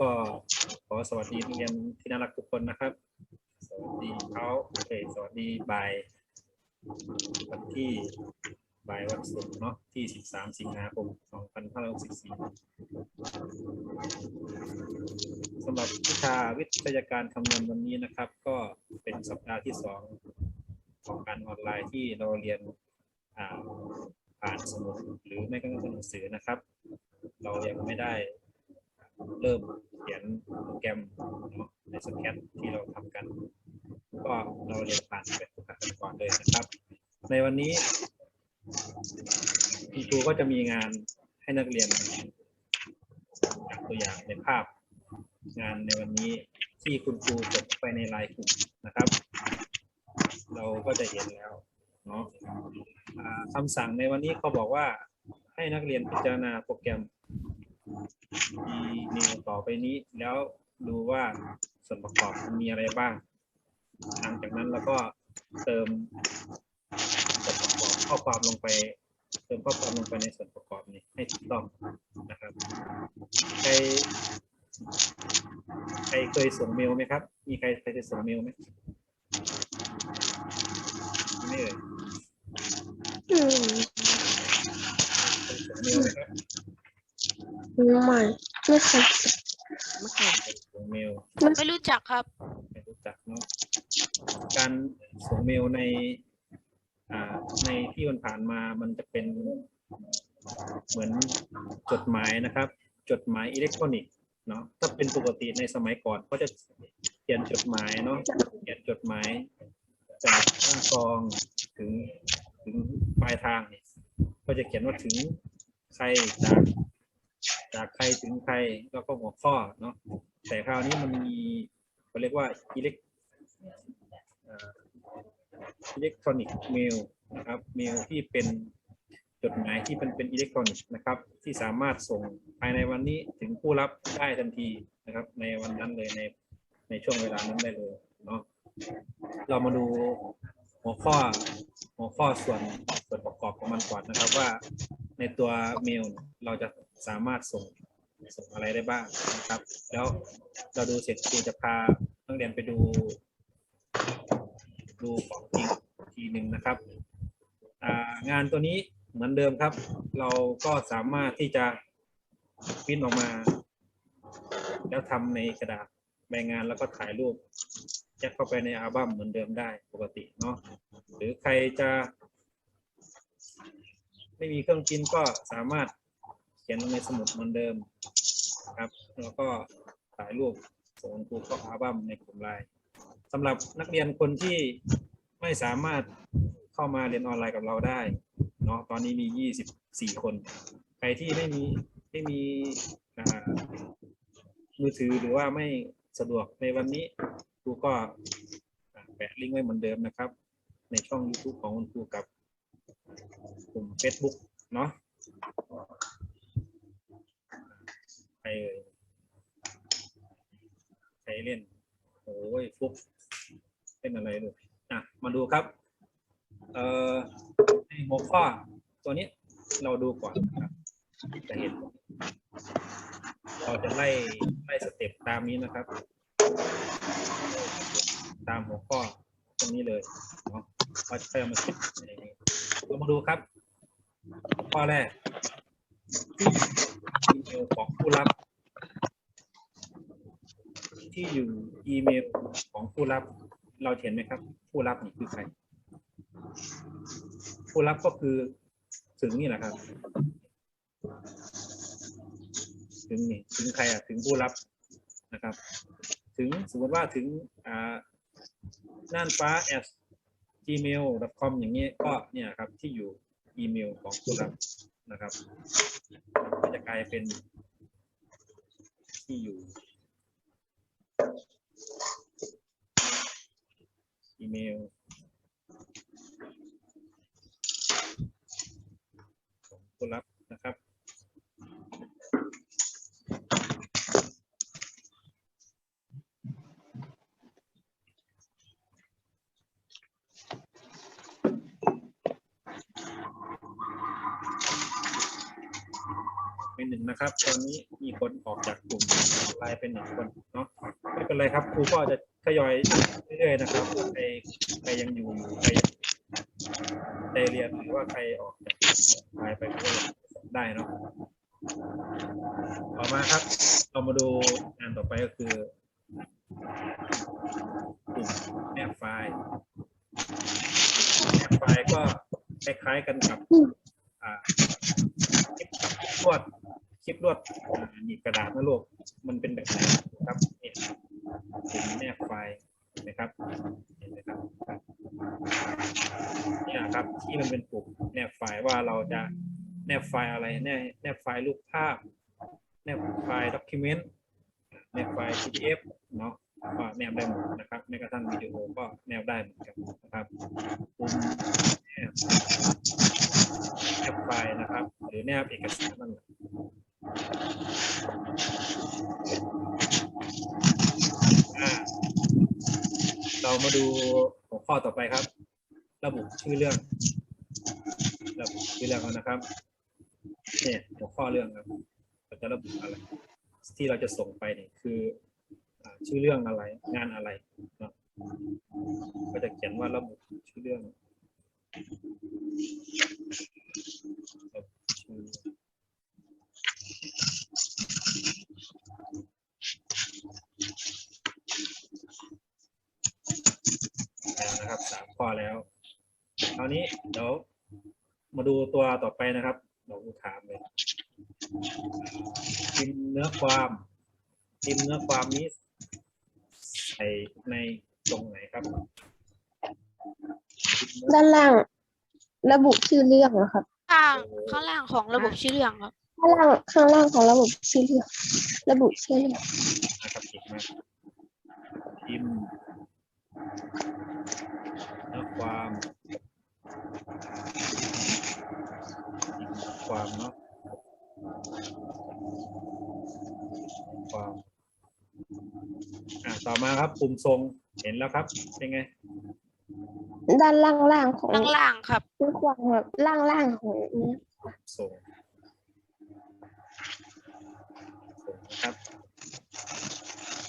ก็ขอสวัสดีนักเรียนที่น่ารักทุกคนนะครับ สวัสดีเช้าโอเคสวัสดีบ่ายวันที่บ่ายวันศุกร์เนาะที่ 13 สิงหาคม 2564สำหรับวิชาวิทยาการคำนวณวันนี้นะครับ ก็เป็นสัปดาห์ที่สองของการออนไลน์ที่เราเรียนอ่าผ่านสมุดหรือไม่ก็หนังสือนะครับ เรายังไม่ได้ เริ่มเขียนโปรแกรมในสแคทที่เราทำกัน ก็เราเรียนผ่านแบบฝึกหัดกันก่อนเลยนะครับ ในวันนี้คุณครูก็จะมีงานให้นักเรียนจากตัวอย่างในภาพงานในวันนี้ที่คุณครูจดไปในไลน์กลุ่มนะครับ เราก็จะเห็นแล้วเนาะคำสั่งในวันนี้เขาบอกว่าให้นักเรียนพิจารณาโปรแกรม อีเมลต่อไปนี้ แล้วดูว่าส่วนประกอบมันมีอะไรบ้าง หลังจากนั้นเราก็เติมส่วนประกอบข้อความลงไป เติมข้อความลงไปในส่วนประกอบนี้ให้ถูกต้องนะครับใครใครเคยส่งเมลไหมครับ มีใครเคยส่งเมลไหมไม่เอ่ยอืมเคยส่งเมลไหมครับ ไม่ไม่เคยไม่เคยเคยส่งเมลไม่รู้จักครับ ไม่รู้จักเนาะการส่งเมลในอ่าในที่มันผ่านมามันจะเป็นเหมือนจดหมายนะครับ จดหมายอิเล็กทรอนิกส์เนาะถ้าเป็นปกติในสมัยก่อนก็จะเขียนจดหมายเนาะเขียนจดหมายจากข้างซองถึงถึงปลายทางเนี่ยก็จะเขียนว่าถึงใครจาก จากใครถึงใครแล้วก็หัวข้อเนาะแต่คราวนี้มันมีเขาเรียกว่าอิเล็กอิเล็กทรอนิกส์เมลนะครับเมลที่เป็นจดหมายที่เป็นเป็นอิเล็กทรอนิกส์นะครับ ที่สามารถส่งภายในวันนี้ถึงผู้รับได้ทันทีนะครับ ในวันนั้นเลยในในช่วงเวลานั้นได้เลยเนาะเรามาดูหัวข้อหัวข้อส่วนส่วนประกอบของมันก่อนนะครับว่าในตัวเมลเราจะ สามารถส่งส่งอะไรได้บ้างนะครับ แล้วเราดูเสร็จครูจะพานักเรียนไปดู ดูของจริงทีหนึ่งนะครับงานตัวนี้เหมือนเดิมครับ เราก็สามารถที่จะพิมพ์ออกมา แล้วทำในกระดาษใบงานแล้วก็ถ่ายรูปแยกเข้าไปในอัลบั้มเหมือนเดิมได้ปกติเนาะหรือใครจะ ไม่มีเครื่องพิมพ์ก็สามารถ ขียนลงในสมุดเหมือนเดิมครับ แล้วก็ถ่ายรูปส่งครูเข้าอัลบั้มในกลุ่มไลน์สำหรับนักเรียนคนที่ไม่สามารถเข้ามาเรียนออนไลน์กับเราได้เนาะตอนนี้มี 24 คน ใครที่ไม่มีไม่มีมือถือหรือว่าไม่สะดวกในวันนี้ครูก็แปะลิงก์ไว้เหมือนเดิมนะครับ ในช่อง YouTube ของคุณครูกับกลุ่ม Facebook เนาะ ใครเอ่ยใครเล่นโอ้ยฟุกเล่นอะไรลูอะมาดูครับ เอ่อในหัวข้อตัวนี้เราดูก่อนนะครับจะเห็น เราจะไล่ไล่สเต็ปตามนี้นะครับ ตามหัวข้อตรงนี้เลยเนาะว่าจะค่อยเอามาคิดในนี้เรามาดูครับ ข้อแรก อีเมลของผู้รับ ที่อยู่อีเมลของผู้รับ เราเห็นไหมครับ ผู้รับนี่คือใคร ผู้รับก็คือถึงนี่แหละครับ ถึงนี่ถึงใครอะถึงผู้รับนะครับ ถึงสมมติว่าถึงอ่าน่านฟ้า at gmail.com อย่างนี้ก็เนี่ยครับที่อยู่อีเมลของผู้รับ นะครับก็จะกลายเป็นที่อยู่ อีเมลของผู้รับนะครับ เไปหนึ่งนะครับตอนนี้มีคนออกจากกลุ่มไลน์เป็นหนึ่งคนเนาะไม่เป็นไรครับครูก็จะทยอยเรื่อยๆนะครับใครใครยังอยู่อยู่ใครได้เรียนหรือว่าใครออกจากไลน์ไปก็ได้เนาะต่อมาครับ เรามาดูงานต่อไปก็คือกลุ่มแนบไฟล์แนบไฟล์ก็คล้ายๆกันกับอ่าคลิปลวด คลิปลวดหนีบกระดาษนะลูกมันเป็นแบบไหนครับเนี่ยเป็นแนบไฟล์นไหมครับเห็นไหมครับเนี่ยครับที่มันเป็นปุ่มแนบไฟล์ว่าเราจะแนบไฟล์อะไรแนบแนบไฟล์รูปภาพ แนบไฟล์ด็อกิเมนต์แนบไฟล์ PDF เนาะก็แนบได้หมดนะครับแม้กระทั่งวิดีโอก็แนบได้เหมือนกันนะครับปุ่มแนบแนบไฟล์นะครับ หรือแนบเอกสารนั่นแหละ เรามาดูหัวข้อต่อไปครับ ระบุชื่อเรื่อง ระบุชื่อเรื่องแล้วนะครับเนี่ยหัวข้อเรื่องครับเราจะระบุอะไร ที่เราจะส่งไปเนี่ยคือชื่อเรื่องอะไร งานอะไรเนาะก็จะเขียนว่าระบุชื่อเรื่อง แล้วนะครับสามข้อแล้วคราวนี้เดี๋ยวมาดูตัวต่อไปนะครับเราถามเลยพิมพ์เนื้อความพิมพ์ เนื้อความนี้ใส่ในตรงไหนครับพิมพ์เนื้อด้านล่าง ระบุชื่อเรื่องนะครับข้างข้างล่างของระบบชื่อเรื่องครับ ข้างล่างข้างล่างของระบบชื่อเรื่องระบุชื่อเรื่องนะครับเก่งมากพิมพ์เนื้อความพิมพ์เนื้อความเนาะความ อะต่อมาครับปุ่มทรงเห็นแล้วครับ เป็นไง ด้านล่างล่างของข้างล่างครับเรื่องความแบบล่างล่างของเนี้ยส่งส่งนะครับ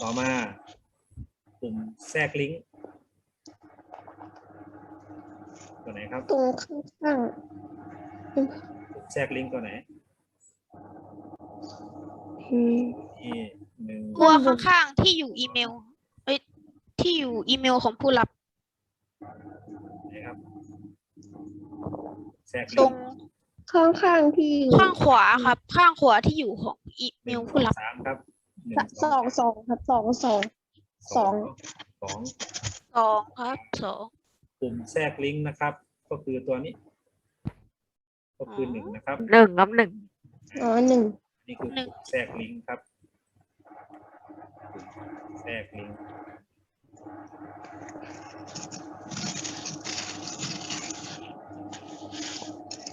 ต่อมาปุ่มแทรกลิงก์ตัวไหนครับตรงข้างข้างปุ่มแทรกลิงก์ตัวไหนอืม นี่หนึ่ง ตัวข้างๆที่อยู่อีเมล เอ้ยที่อยู่อีเมลของผู้รับนะครับแทรกตลิรงงก์ข้างข้างที่ข้างขวาครับ ข้างขวาที่อยู่ของอีหเมนึ่ลงผู้รับ สามครับหนึ่สองสองครับสองสอง สอง สองสองครับสอง ปุ่มแทรกลิงก์นะครับ ก็คือตัวนี้ ก็คือหนึ่งนะครับ หนึ่งครับหนึ่งอ๋อหนึ่งนี่คือปุ่มแทรกลิงก์ครับปุ่ม แทรกลิงก์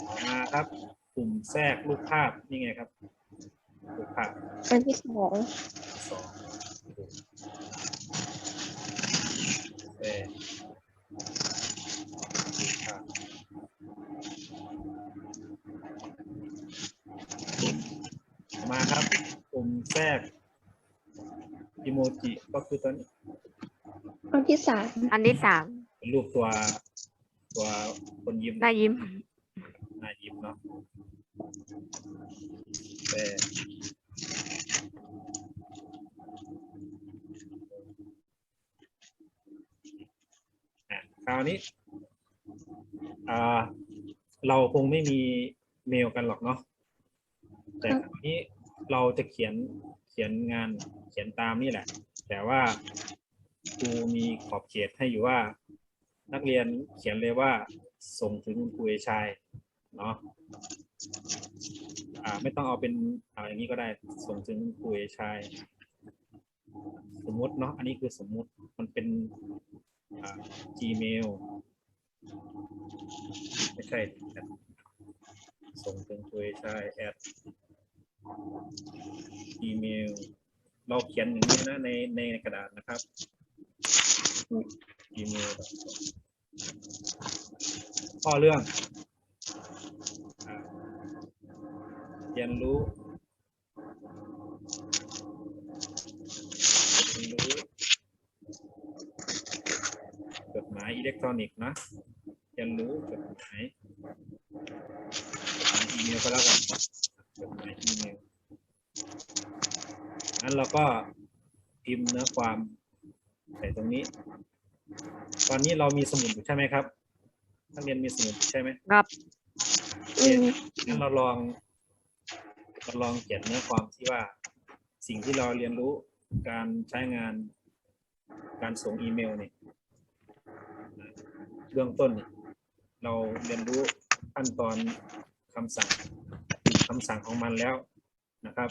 ต่อมาครับปุ่มแทรกรูปภาพนี่ไงครับรูปภาพอันที่สองสองแทรกรูปภาพต่อมาครับปุ่มแทรก อิโมจิก็คือตัวนี้อันที่สามอันที่สามเป็นรูปตัวตัวคนยิ้มหน้ายิ้มหน้ายิ้มเนาะแต่อะคราวนี้อ่าเราคงไม่มีเมลกันหรอกเนาะแต่คราวนี้เราจะเขียนเขียนงานเขียนตามนี่แหละ แต่ว่าครูมีขอบเขตให้อยู่ว่า นักเรียนเขียนเลยว่า ส่งถึงคุณครูเอชายเนาะอ่าไม่ต้องเอาเป็นอ่าอย่างนี้ก็ได้ส่งถึงคุณครูเอชายสมมติเนาะอันนี้คือสมมติมันเป็น Gmail ไม่ใช่ ส่งถึงครูเอช อีเมล เราเขียนอย่างนี้นะในในกระดาษนะครับ อีเมลข้อเรื่องเรียนรู้เรียนรู้จดหมายอิเล็กทรอนิกส์นะเรียนรู้จดหมายอีเมลก็แล้วกัน จดหมายอีเมลงั้นเราก็พิมพ์เนื้อความใส่ตรงนี้ ตอนนี้เรามีสมุดอยู่ใช่ไหมครับนักเรียนมีสมุดใช่ไหมครับอืมงั้นเราลองเราลองเขียนเนื้อความที่ว่า สิ่งที่เราเรียนรู้การใช้งาน การส่งอีเมลเนี่ยเบื้องต้นเนี่ยเราเรียนรู้ขั้นตอนคำสั่ง คำสั่งของมันแล้วนะครับ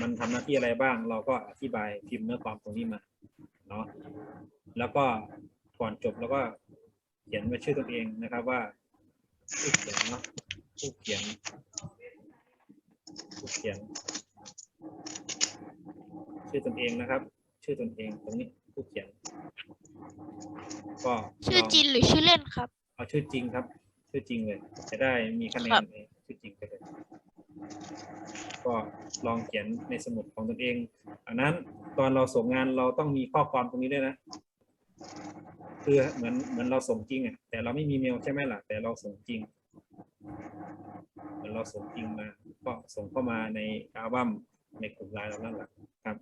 มันทำหน้าที่อะไรบ้าง เราก็อธิบายพิมพ์เนื้อความตรงนี้มาเนาะแล้วก็ก่อนจบแล้วก็เขียนไว้ชื่อตัวเองนะครับว่าผู้เขียนเนาะผู้เขียนผู้เขียน ชื่อตนเองนะครับ ชื่อตนเองตรงนี้ผู้เขียน ก็ชื่อลงจริงหรือชื่อเล่นครับ เอาชื่อจริงครับ ชื่อจริงเลย จะได้มีคะแนครันบใน ชื่อจริงไปเลยก็ลองเขียนในสมุดของตนเองอันนั้นตอนเราส่งงานเราต้องมีข้อความตรงนี้ด้วยนะคือเหมือนเหมือนเราส่งจริงอะแต่เราไม่มีเมลใช่ไหมล่ะแต่เราส่งจริงเหมือนเราส่งจริงมาก็ส่งเข้ามาในอัลบั้มในกลุ่มไลน์เรานั่นแหละครับ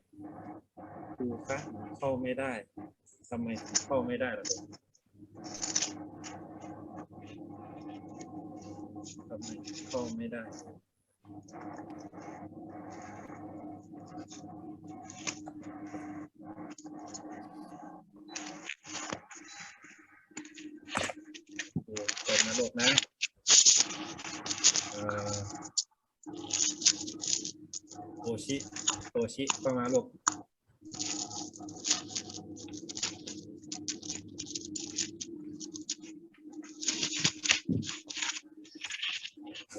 ครูคะเข้าไม่ได้ทำไมเข้าไม่ได้ล่ะลูก ทำไมเข้าไม่ได้เปิดนะลูกนะโอชิโอชิเข้ามาลูก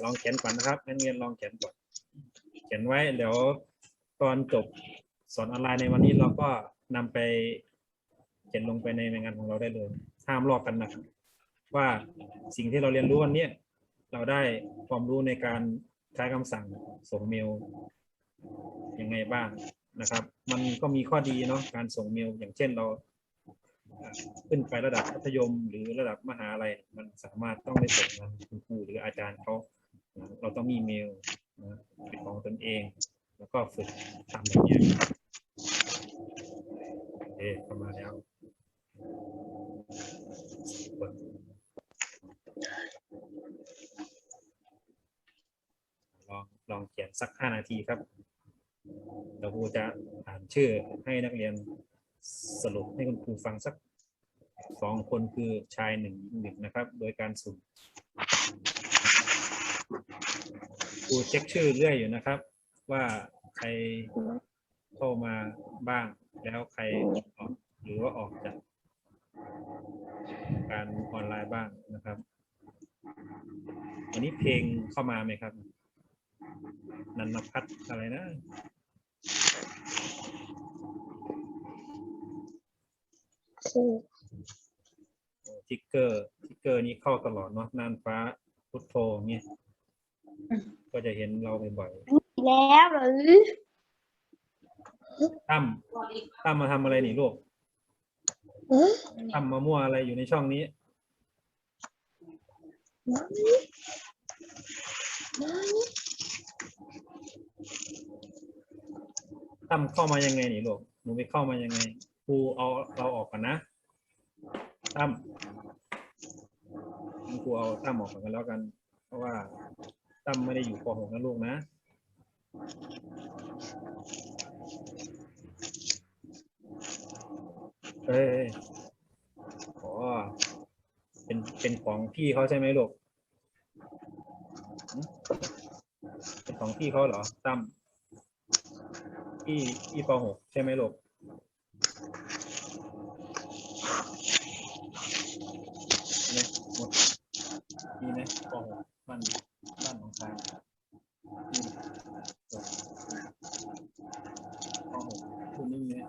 ลองเขียนก่อนนะครับนักเรียนลองเขียนก่อนเขียนไว้เดี๋ยวตอนจบสอนออนไลน์ในวันนี้เราก็นำไปเขียนลงไปในงานของเราได้เลยห้ามลอกกันนะครับว่าสิ่งที่เราเรียนรู้วันนี้เราได้ความรู้ในการใช้คำสั่งส่งเมลยังไงบ้างนะครับ มันก็มีข้อดีเนาะการส่งเมลอย่างเช่นเราขึ้นไประดับมัธยมหรือระดับมหาลัยมันสามารถต้องได้ส่งงานคุณครูหรืออาจารย์เขา เราต้องมีเมลนะเป็นของตนเอง แล้วก็ฝึกทำแบบนี้ยโอเคเข้ามาแล้วลองลองเขียนสักห้านาทีครับเดี๋ยวครูจะอ่านชื่อให้นักเรียนสรุปให้คุณครูฟังสักสองคนคือชายหนึ่งหญิงหนึ่งนะครับ โดยการสุ่ม ครูเช็คชื่อเรื่อยอยู่นะครับ ว่าใครเข้ามาบ้างแล้วใครออกหรือว่าออกจากการออนไลน์บ้างนะครับวันนี้เพลงเข้ามาไหมครับ นันนพัฒน์อะไรนะทิกเกอร์ทิกเกอร์นี้เข้าตลอดเนาะน่านฟ้าพุทโธเงี้ย ก็จะเห็นเราบ่อยแล้วหรือๆตั้มตั้มมาทำอะไรนี่ลูกเออตั้มมามั่วอะไรอยู่ในช่องนี้มามานี่ตั้มเข้ามายังไงนี่ลูกหนูไปเข้ามายังไงครูเอาเราออกก่อนนะตั้มงั้นครูเอาตั้มออกก่อนกันแล้วกัน เพราะว่า ตั้มไม่ได้อยู่ป .6 นะลูกนะ เอ้ยอ๋อเป็น เป็นของพี่เขาใช่ไหมลูก เป็นของพี่เขาเหรอตั้มพี่พี่ป .6 ใช่ไหมลูกเนี่ยหมดมีไหมป .6 บ้านบ้านของใครมีไหมจบป .6 คุณนี่เนี่ย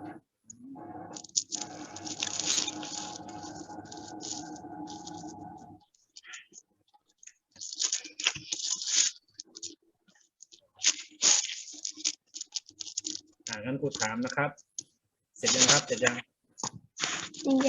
อ่า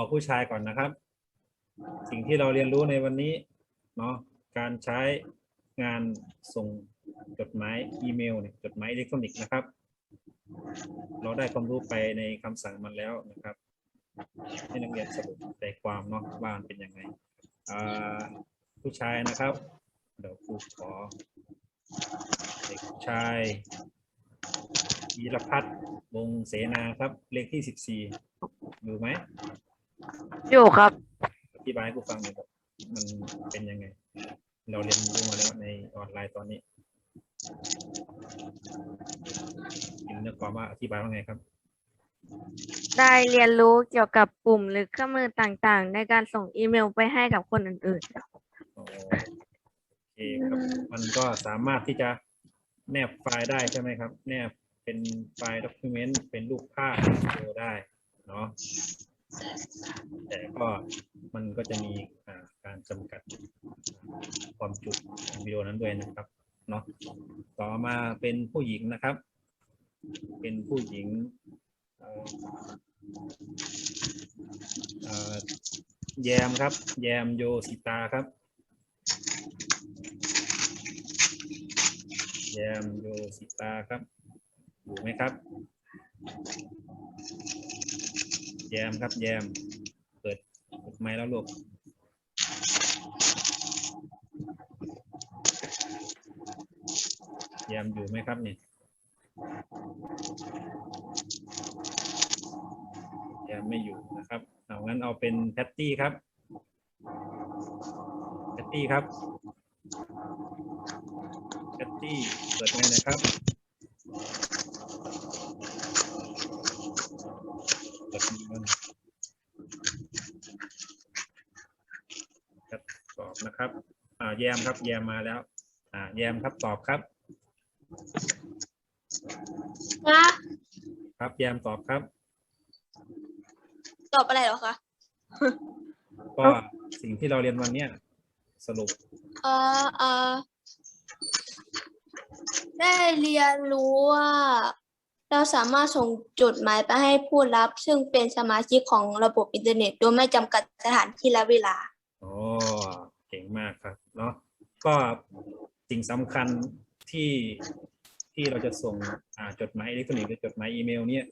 อะครูเอผู้ชายก่อนนะครับ สิ่งที่เราเรียนรู้ในวันนี้เนาะการใช้งานส่งจดหมายอีเมลเนี่ยจดหมายอิเล็กทรอนิกส์นะครับ เราได้ความรู้ไปในคำสั่งมันแล้วนะครับ ให้นักเรียนสรุปใจความเนาะว่ามันเป็นยังไงผู้ชายนะครับ เดี๋ยวครูขอเด็กชายวีรพัฒน์วงเสนาครับ เลขที่สิบสี่อยู่ไหม อยู่ครับอธิบายให้ผู้ฟังหน่อยครับมันเป็นยังไง เราเรียนรู้มาแล้วในออนไลน์ตอนนี้กินเนื้อความว่าอธิบายว่าไงครับ ได้เรียนรู้เกี่ยวกับปุ่มหรือเครื่องมือต่างๆ ในการส่งอีเมลไปให้กับคนอื่นอ๋อโอเคครับ มันก็สามารถที่จะแนบไฟล์ได้ใช่ไหมครับ แนบเป็นไฟล์ด็อกิเมนต์เป็นรูปภาพวิดีโอได้เนาะ แต่ก็มันก็จะมีการจำกัดความจุของวิดีโอนั้นด้วยนะครับเนาะต่อมาเป็นผู้หญิงนะครับ เป็นผู้หญิงแยมครับ แยมโยสิตาครับ แยมโยสิตาครับอยู่ไหมครับ แยมครับแยม เปิดไมค์แล้วลูกแยมอยู่ไหมครับนี่แยมไม่อยู่นะครับเอางั้นเอาเป็นแพตตี้ครับแพตตี้ครับแพตตี้เปิดไงนะครับ เปิดมันครับตอบนะ ครับอ่าแยมครับ แยมมาแล้ว อ่า แยมครับตอบครับครับแยมตอบครับตอบอะไรเหรอคะก็สิ่งที่เราเรียนวันเนี้ยสรุปเอ่อเอ่อได้เรียนรู้ว่า เราสามารถส่งจดหมายไปให้ผู้รับ ซึ่งเป็นสมาชิกของระบบอินเทอร์เน็ต โดยไม่จำกัดสถานที่และเวลา อ๋อเก่ง มากครับเนาะก็สิ่งสำคัญที่ที่เราจะส่งอ่าจดหมายอิเล็กทรอนิกส์หรือจดหมายอีเมล เนี่ย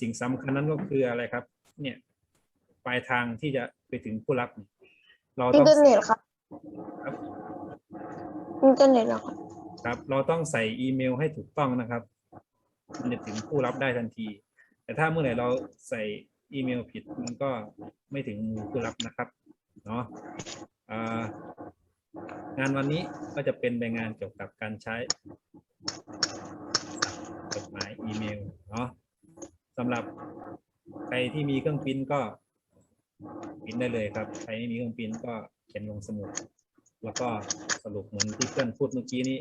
สิ่งสำคัญนั้นก็คืออะไรครับ เนี่ยปลายทางที่จะไปถึงผู้รับเนี่ยเราอิต้นองเทอร์เน็ตครับครับอินเทอร์เน็ตเหรอครับครับ เราต้องใส่อีเมลให้ถูกต้องนะครับ มันจะถึงผู้รับได้ทันที แต่ถ้าเมื่อไหร่เราใส่อีเมลผิดมันก็ไม่ถึงมือผู้รับนะครับ เนาะอ่า งานวันนี้ก็จะเป็นรายงานเกี่ยวกับการใช้จดหมายอีเมลเนาะสำหรับใครที่มีเครื่องปริ้นก็ปริ้นได้เลยครับ ใครไม่มีเครื่องปริ้นก็เขียนลงสมุด แล้วก็สรุปเหมือนที่เพื่อนพูดเมื่อกี้นี้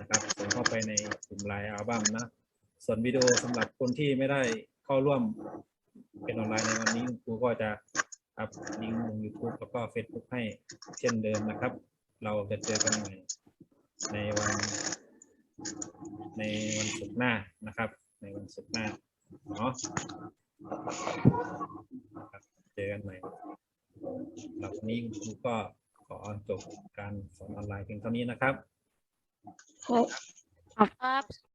นะครับส่งเข้าไปในกลุ่มไลน์อัลบั้มนะ ส่วนวิดีโอสำหรับคนที่ไม่ได้เข้าร่วมเป็นออนไลน์ในวันนี้ครูก็จะ อัพลิงก์ลง YouTube แล้วก็ Facebook ให้เช่นเดิมนะครับ เราจะเจอกันใหม่ในวัน ในวันศุกร์หน้านะครับ ในวันศุกร์หน้าเนาะนะครับเจอกันใหม่หรับวันนี้คุณครูก็ขอจบการสอนออนไลน์เพียงเท่านี้นะครับ ครับครับ